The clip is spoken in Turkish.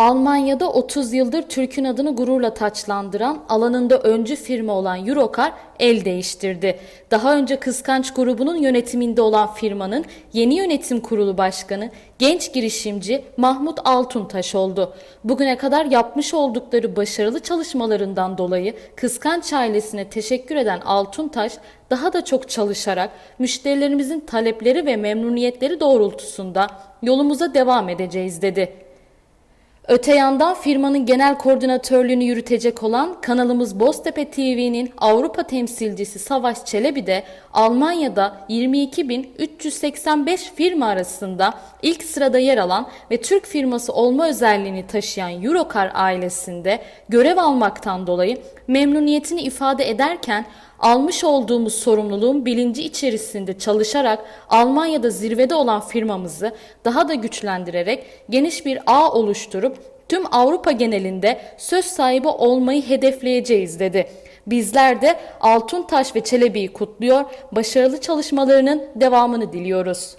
Almanya'da 30 yıldır Türk'ün adını gururla taçlandıran, alanında öncü firma olan Eurocar el değiştirdi. Daha önce Kıskanç grubunun yönetiminde olan firmanın yeni yönetim kurulu başkanı genç girişimci Mahmut Altuntaş oldu. Bugüne kadar yapmış oldukları başarılı çalışmalarından dolayı Kıskanç ailesine teşekkür eden Altuntaş, daha da çok çalışarak müşterilerimizin talepleri ve memnuniyetleri doğrultusunda yolumuza devam edeceğiz dedi. Öte yandan firmanın genel koordinatörlüğünü yürütecek olan kanalımız Boztepe TV'nin Avrupa temsilcisi Savaş Çelebi de Almanya'da 22.385 firma arasında ilk sırada yer alan ve Türk firması olma özelliğini taşıyan Eurocar ailesinde görev almaktan dolayı memnuniyetini ifade ederken almış olduğumuz sorumluluğun bilinci içerisinde çalışarak Almanya'da zirvede olan firmamızı daha da güçlendirerek geniş bir ağ oluşturup tüm Avrupa genelinde söz sahibi olmayı hedefleyeceğiz dedi. Bizler de Altuntaş ve Çelebi'yi kutluyor, başarılı çalışmalarının devamını diliyoruz.